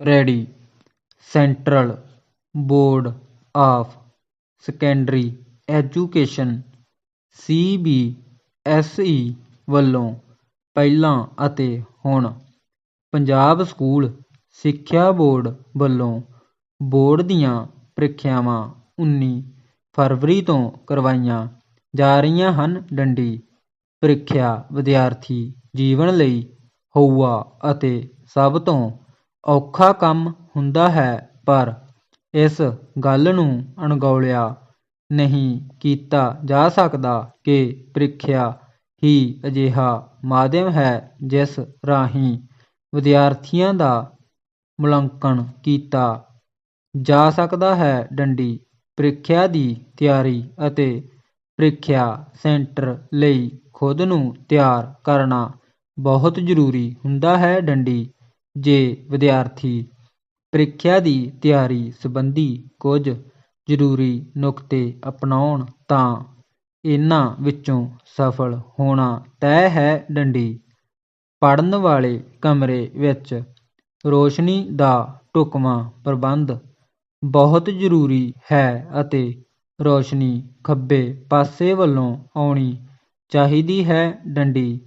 Ready. Central board of secondary education, C B S E ਵੱਲੋਂ ਪਹਿਲਾਂ ਅਤੇ ਹੁਣ ਪੰਜਾਬ ਸਕੂਲ ਸਿੱਖਿਆ ਬੋਰਡ ਵੱਲੋਂ ਬੋਰਡ ਦੀਆਂ ਪ੍ਰੀਖਿਆਵਾਂ ਉੱਨੀ ਫਰਵਰੀ ਤੋਂ ਕਰਵਾਈਆਂ ਜਾ ਰਹੀਆਂ ਹਨ। ਡੰਡੀ ਪ੍ਰੀਖਿਆ ਵਿਦਿਆਰਥੀ ਜੀਵਨ ਲਈ ਹਊਆ ਅਤੇ ਸਭ ਤੋਂ ਔਖਾ ਕੰਮ ਹੁੰਦਾ ਹੈ, ਪਰ ਇਸ ਗੱਲ ਨੂੰ ਅਣਗੌਲਿਆ ਨਹੀਂ ਕੀਤਾ ਜਾ ਸਕਦਾ ਕਿ ਪ੍ਰੀਖਿਆ ਹੀ ਅਜਿਹਾ ਮਾਧਿਅਮ ਹੈ ਜਿਸ ਰਾਹੀਂ ਵਿਦਿਆਰਥੀਆਂ ਦਾ ਮੁਲਾਂਕਣ ਕੀਤਾ ਜਾ ਸਕਦਾ ਹੈ। ਡੰਡੀ ਪ੍ਰੀਖਿਆ ਦੀ ਤਿਆਰੀ ਅਤੇ ਪ੍ਰੀਖਿਆ ਸੈਂਟਰ ਲਈ ਖੁਦ ਨੂੰ ਤਿਆਰ ਕਰਨਾ ਬਹੁਤ ਜ਼ਰੂਰੀ ਹੁੰਦਾ ਹੈ। ਡੰਡੀ ਜੇ ਵਿਦਿਆਰਥੀ ਪ੍ਰੀਖਿਆ ਦੀ ਤਿਆਰੀ ਸੰਬੰਧੀ ਕੁਝ ਜ਼ਰੂਰੀ ਨੁਕਤੇ ਅਪਣਾਉਣ ਤਾਂ ਇਨ੍ਹਾਂ ਵਿੱਚੋਂ ਸਫਲ ਹੋਣਾ ਤੈਅ ਹੈ ਡੰਡੀ। ਪੜ੍ਹਨ ਵਾਲੇ ਕਮਰੇ ਵਿੱਚ ਰੋਸ਼ਨੀ ਦਾ ਢੁਕਵਾਂ ਪ੍ਰਬੰਧ ਬਹੁਤ ਜ਼ਰੂਰੀ ਹੈ ਅਤੇ ਰੋਸ਼ਨੀ ਖੱਬੇ ਪਾਸੇ ਵੱਲੋਂ ਆਉਣੀ ਚਾਹੀਦੀ ਹੈ ਡੰਡੀ।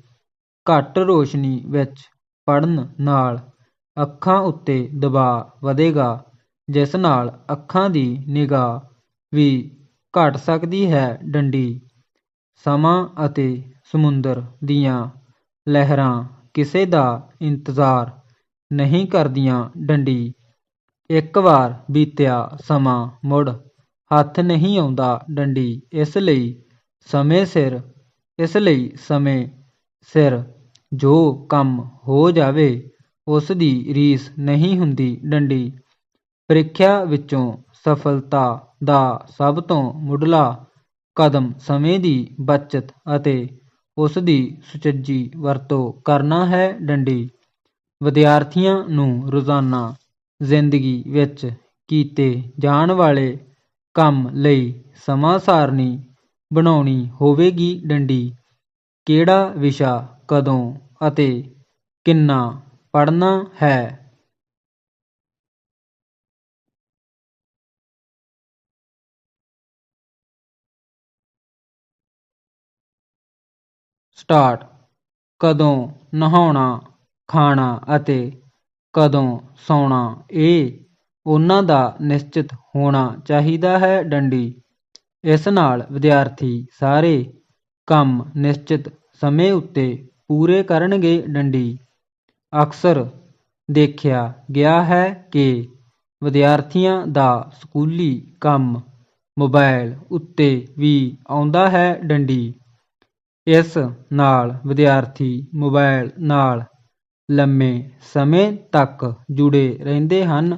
ਘੱਟ ਰੋਸ਼ਨੀ ਵਿੱਚ ਪੜ੍ਹਨ ਨਾਲ ਅੱਖਾਂ ਉੱਤੇ ਦਬਾਅ ਵਧੇਗਾ, ਜਿਸ ਨਾਲ ਅੱਖਾਂ ਦੀ ਨਿਗਾਹ ਵੀ ਘਟ ਸਕਦੀ ਹੈ ਡੰਡੀ। ਸਮਾਂ ਅਤੇ ਸਮੁੰਦਰ ਦੀਆਂ ਲਹਿਰਾਂ ਕਿਸੇ ਦਾ ਇੰਤਜ਼ਾਰ ਨਹੀਂ ਕਰਦੀਆਂ ਡੰਡੀ। ਇੱਕ ਵਾਰ ਬੀਤਿਆ ਸਮਾਂ ਮੁੜ ਹੱਥ ਨਹੀਂ ਆਉਂਦਾ ਡੰਡੀ। ਇਸ ਲਈ ਸਮੇਂ ਸਿਰ, ਇਸ ਲਈ ਸਮੇਂ ਸਿਰ ਜੋ ਕੰਮ ਹੋ ਜਾਵੇ ਉਸ ਦੀ ਰੀਸ ਨਹੀਂ ਹੁੰਦੀ ਡੰਡੀ। ਪ੍ਰੀਖਿਆ ਵਿੱਚੋਂ ਸਫਲਤਾ ਦਾ ਸਭ ਤੋਂ ਮੁੱਢਲਾ ਕਦਮ ਸਮੇਂ ਦੀ ਬਚਤ ਅਤੇ ਉਸ ਦੀ ਸੁਚੱਜੀ ਵਰਤੋਂ ਕਰਨਾ ਹੈ ਡੰਡੀ। ਵਿਦਿਆਰਥੀਆਂ ਨੂੰ ਰੋਜ਼ਾਨਾ ਜ਼ਿੰਦਗੀ ਵਿੱਚ ਕੀਤੇ ਜਾਣ ਵਾਲੇ ਕੰਮ ਲਈ ਸਮਾਂ ਸਾਰਣੀ ਬਣਾਉਣੀ ਹੋਵੇਗੀ ਡੰਡੀ। ਕਿਹੜਾ ਵਿਸ਼ਾ, ਕਦੋਂ ਅਤੇ ਕਿੰਨਾ ਪੜ੍ਹਨਾ ਹੈ। ਸਟਾਰਟ। ਕਦੋਂ ਨਹਾਉਣਾ, ਖਾਣਾ ਅਤੇ ਕਦੋਂ ਸੌਣਾ, ਇਹ ਉਹਨਾਂ ਦਾ ਨਿਸ਼ਚਿਤ ਹੋਣਾ ਚਾਹੀਦਾ ਹੈ ਡੰਡੀ। ਇਸ ਨਾਲ ਵਿਦਿਆਰਥੀ ਸਾਰੇ ਕੰਮ ਨਿਸ਼ਚਿਤ ਸਮੇਂ ਉੱਤੇ ਪੂਰੇ ਕਰਨਗੇ ਡੰਡੀ। ਅਕਸਰ ਦੇਖਿਆ ਗਿਆ ਹੈ ਕਿ ਵਿਦਿਆਰਥੀਆਂ ਦਾ ਸਕੂਲੀ ਕੰਮ ਮੋਬਾਈਲ ਉੱਤੇ ਵੀ ਆਉਂਦਾ ਹੈ ਡੰਡੀ। ਇਸ ਨਾਲ ਵਿਦਿਆਰਥੀ ਮੋਬਾਈਲ ਨਾਲ ਲੰਮੇ ਸਮੇਂ ਤੱਕ ਜੁੜੇ ਰਹਿੰਦੇ ਹਨ।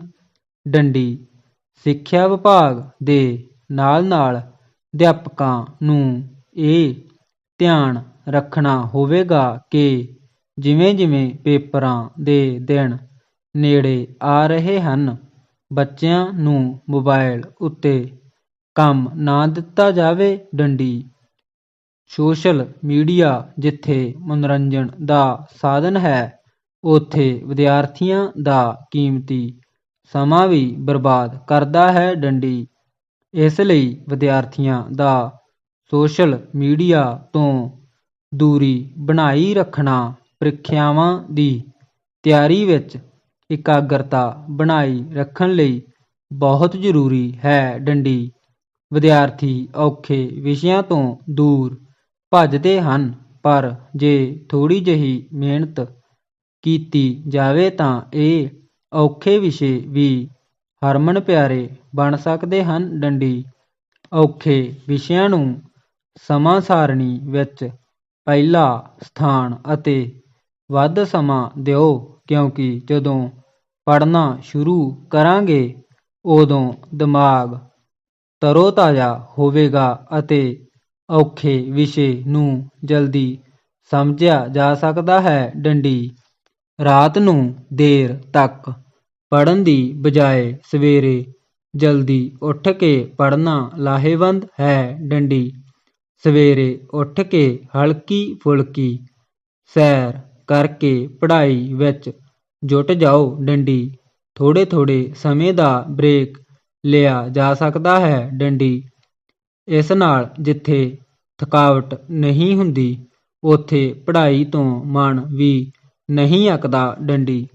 ਡੰਡੀ ਸਿੱਖਿਆ ਵਿਭਾਗ ਦੇ ਨਾਲ ਨਾਲ ਅਧਿਆਪਕਾਂ ਨੂੰ ਇਹ ਧਿਆਨ ਰੱਖਣਾ ਹੋਵੇਗਾ ਕਿ ਜਿਵੇਂ ਜਿਵੇਂ ਪੇਪਰਾਂ ਦੇ ਦਿਨ ਨੇੜੇ ਆ ਰਹੇ ਹਨ, ਬੱਚਿਆਂ ਨੂੰ ਮੋਬਾਇਲ ਉੱਤੇ ਕੰਮ ਨਾ ਦਿੱਤਾ ਜਾਵੇ ਡੰਡੀ। ਸੋਸ਼ਲ ਮੀਡੀਆ ਜਿੱਥੇ ਮਨੋਰੰਜਨ ਦਾ ਸਾਧਨ ਹੈ, ਉੱਥੇ ਵਿਦਿਆਰਥੀਆਂ ਦਾ ਕੀਮਤੀ ਸਮਾਂ ਵੀ ਬਰਬਾਦ ਕਰਦਾ ਹੈ ਡੰਡੀ। ਇਸ ਲਈ ਵਿਦਿਆਰਥੀਆਂ ਦਾ ਸੋਸ਼ਲ ਮੀਡੀਆ ਤੋਂ ਦੂਰੀ ਬਣਾਈ ਰੱਖਣਾ ਪ੍ਰੀਖਿਆਵਾਂ ਦੀ ਤਿਆਰੀ ਵਿੱਚ ਇਕਾਗਰਤਾ ਬਣਾਈ ਰੱਖਣ ਲਈ ਬਹੁਤ ਜ਼ਰੂਰੀ ਹੈ ਡੰਡੀ। ਵਿਦਿਆਰਥੀ ਔਖੇ ਵਿਸ਼ਿਆਂ ਤੋਂ ਦੂਰ ਭੱਜਦੇ ਹਨ, ਪਰ ਜੇ ਥੋੜ੍ਹੀ ਜਿਹੀ ਮਿਹਨਤ ਕੀਤੀ ਜਾਵੇ ਤਾਂ ਇਹ ਔਖੇ ਵਿਸ਼ੇ ਵੀ ਹਰਮਨ ਪਿਆਰੇ ਬਣ ਸਕਦੇ ਹਨ ਡੰਡੀ। ਔਖੇ ਵਿਸ਼ਿਆਂ ਨੂੰ ਸਮਾਂ ਸਾਰਣੀ ਵਿੱਚ ਪਹਿਲਾ ਸਥਾਨ ਅਤੇ ਵੱਧ ਸਮਾਂ ਦਿਓ, ਕਿਉਂਕਿ ਜਦੋਂ ਪੜ੍ਹਨਾ ਸ਼ੁਰੂ ਕਰਾਂਗੇ, ਉਦੋਂ ਦਿਮਾਗ ਤਰੋਤਾਜ਼ਾ ਹੋਵੇਗਾ ਅਤੇ ਔਖੇ ਵਿਸ਼ੇ ਨੂੰ ਜਲਦੀ ਸਮਝਿਆ ਜਾ ਸਕਦਾ ਹੈ। ਡੰਡੀ, ਰਾਤ ਨੂੰ ਦੇਰ ਤੱਕ ਪੜ੍ਹਨ ਦੀ ਬਜਾਏ ਸਵੇਰੇ ਜਲਦੀ ਉੱਠ ਕੇ ਪੜ੍ਹਨਾ ਲਾਹੇਵੰਦ ਹੈ। ਡੰਡੀ, ਸਵੇਰੇ ਉੱਠ ਕੇ ਹਲਕੀ ਫੁਲਕੀ ਸੈਰ ਕਰਕੇ ਪੜ੍ਹਾਈ ਵਿੱਚ ਜੁਟ ਜਾਓ, ਡੰਡੀ। ਥੋੜ੍ਹੇ ਥੋੜ੍ਹੇ ਸਮੇਂ ਦਾ ਬ੍ਰੇਕ ਲਿਆ ਜਾ ਸਕਦਾ ਹੈ, ਡੰਡੀ। ਇਸ ਨਾਲ ਜਿੱਥੇ ਥਕਾਵਟ ਨਹੀਂ ਹੁੰਦੀ, ਉੱਥੇ ਪੜ੍ਹਾਈ ਤੋਂ ਮਨ ਵੀ ਨਹੀਂ ਅੱਕਦਾ, ਡੰਡੀ।